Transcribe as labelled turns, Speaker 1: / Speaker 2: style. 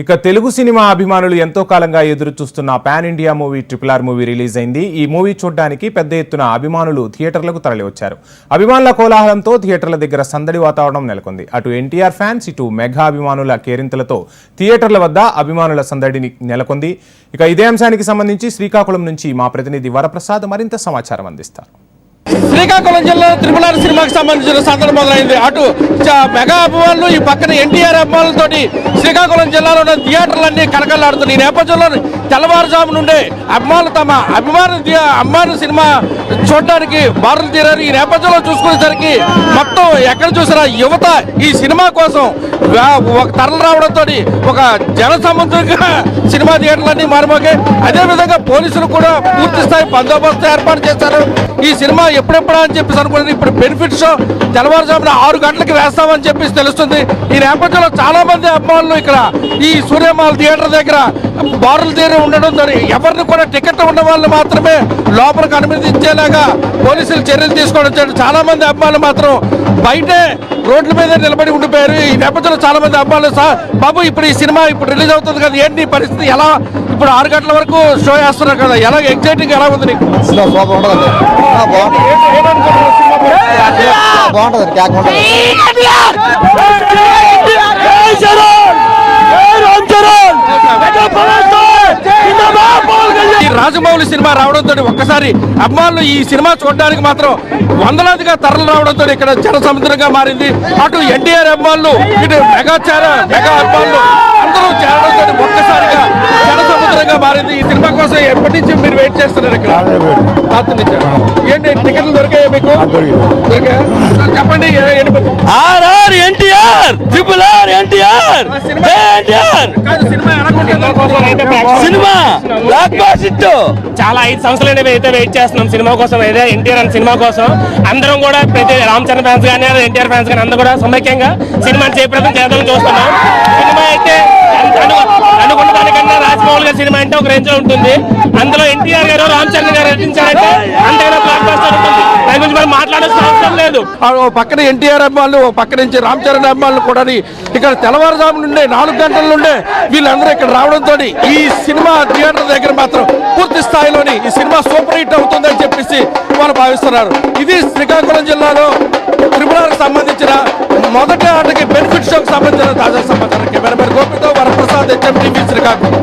Speaker 1: ఇక తెలుగు సినిమా అభిమానులు ఎంతో కాలంగా ఎదురు చూస్తున్న pan India movie triple R movie release అయింది. ఈ మూవీ చూడడానికి పెద్ద ఎత్తున అభిమానులు థియేటర్లకు తరలివచ్చారు. అభిమానుల కోలాహలంతో థియేటర్ల దగ్గర సందడి వాతావరణం నెలకొంది. అటు ఎన్టీఆర్ ఫ్యాన్స్ ఇటు మెగా అభిమానుల కేరింతలతో థియేటర్ల వద్ద అభిమానుల సందడిని నెలకొంది. ఇక ఇదే అంశానికి సంబంధించి శ్రీకాకుళం నుంచి మా ప్రతినిధి వరప్రసాద్ మరింత సమాచారం అందిస్తారు.
Speaker 2: శ్రీకాకుళం జిల్లా త్రిపులారి సినిమాకి సంబంధించిన సందడి మొదలైంది. అటు మెగా అభిమానులు ఈ పక్కన ఎన్టీఆర్ అభిమానులతో శ్రీకాకుళం జిల్లాలో ఉన్న థియేటర్లన్నీ కనకలాడుతున్నాయి ఈ నేపథ్యంలో తెల్లవారుజాము నుండే అభిమానులు తమ అభిమాన థి- అభిమాన సినిమా చూడడానికి బారులు తీరారు. ఈ నేపథ్యంలో చూసుకునేసరికి మొత్తం ఎక్కడ చూసినా యువత ఈ సినిమా కోసం ఒక తరలు రావడంతో ఒక జన సముద్రంగా సినిమా థియేటర్లన్నీ మారిపోయి అదేవిధంగా పోలీసులు కూడా పూర్తి స్థాయి బందోబస్తు ఏర్పాటు చేశారు. ఈ సినిమా ఎప్పుడెప్పుడు అని చెప్పేసి అనుకున్నది ఇప్పుడు బెనిఫిట్ షో తెల్లవారుజామున ఆరు గంటలకు వేస్తామని చెప్పేసి తెలుస్తుంది. ఈ నేపథ్యంలో చాలా మంది అభిమానులు ఇక్కడ ఈ సూర్యమాల థియేటర్ దగ్గర బారులు తీరి ఉండడం ఎవరిని కూడా టికెట్ ఉన్న వాళ్ళు మాత్రమే లోపలికి అనుమతించేలాగా పోలీసులు చర్యలు తీసుకోవడం వచ్చారు చాలా మంది అభిమానులు మాత్రం బయటే రోడ్ల మీద నిలబడి ఉండిపోయారు. ఈ నేపథ్యంలో చాలా మంది అభిమానులు సార్ బాబు ఇప్పుడు ఈ సినిమా ఇప్పుడు రిలీజ్ అవుతుంది కదా ఏంటి పరిస్థితి? ఎలా ఇప్పుడు ఆరు గంటల వరకు షో వేస్తున్నారు కదా. ఎలా ఎగ్జైటింగ్ ఎలా ఉంది నీకు?
Speaker 3: సినిమా సూపర్ ఉంటుంది ఆ, బాగుంటుంది. క్యాక్ ఉంటుంది.
Speaker 2: రాజమౌళి సినిమా రావడంతో ఒక్కసారి అభిమానులు ఈ సినిమా చూడడానికి మాత్రం వందలాదిగా తరలి రావడంతో ఇక్కడ జన సముద్రంగా మారింది. అటు ఎన్టీఆర్ అభిమానులు ఇటు మెగా చార మెగా అభిమానులు. ఈ సినిమా కోసం ఎప్పటి నుంచి మీరు వెయిట్ చేస్తున్నారు ఇక్కడ? రాత్రి నుంచి. ఏంటి టికెట్లు దొరికాయా మీకు? దొరికాయా? చెప్పండి?
Speaker 4: RR NTR triple R NTR
Speaker 2: cinema-
Speaker 4: blockbuster hit.
Speaker 5: చాలా ఐదు సంవత్సరాలు అయితే వెయిట్ చేస్తున్నాం సినిమా కోసం అయితే ఎన్టీఆర్ అనే సినిమా కోసం. అందరం కూడా ప్రతి రామ్ చరణ్ ఫ్యాన్స్ కానీ ఎన్టీఆర్ ఫ్యాన్స్ కానీ అందరూ కూడా సమైక్యంగా సినిమాని జయప్రదం చేద్దామని చూస్తున్నాం. సినిమా అయితే మామూలుగా సినిమా అంటే ఒక రేంజ్లో ఉంటుంది. అందులో ఎన్టీఆర్ గారు రామ్ చరణ్ గారు నటించారంటే అంతైనా బ్లాక్ బస్టర్ ఉంటుంది. దాని గురించి మనం మాట్లాడాల్సిన అవసరం లేదు.
Speaker 2: పక్కన ఎన్టీఆర్ అభిమానులు పక్క నుంచి రామ్ చరణ్ అభిమానులు కూడా ఇక్కడ తెల్లవారుజాము నుండే నాలుగు గంటల నుండే వీళ్ళందరూ ఇక్కడ రావడంతో ఈ సినిమా థియేటర్ దగ్గర మాత్రం పూర్తి స్థాయిలోని ఈ సినిమా సూపర్ హిట్ అవుతుందని చెప్పేసి వాళ్ళు భావిస్తున్నారు. ఇది శ్రీకాకుళం జిల్లాలో త్రిపురాకు సంబంధించిన మొదటి ఆటకి బెనిఫిట్ షోకి సంబంధించిన తాజా సమాచారం. కెమెరామెన్ గోపితో వరప్రసాద్ హెచ్ఎం టీవీ శ్రీకాకుళం.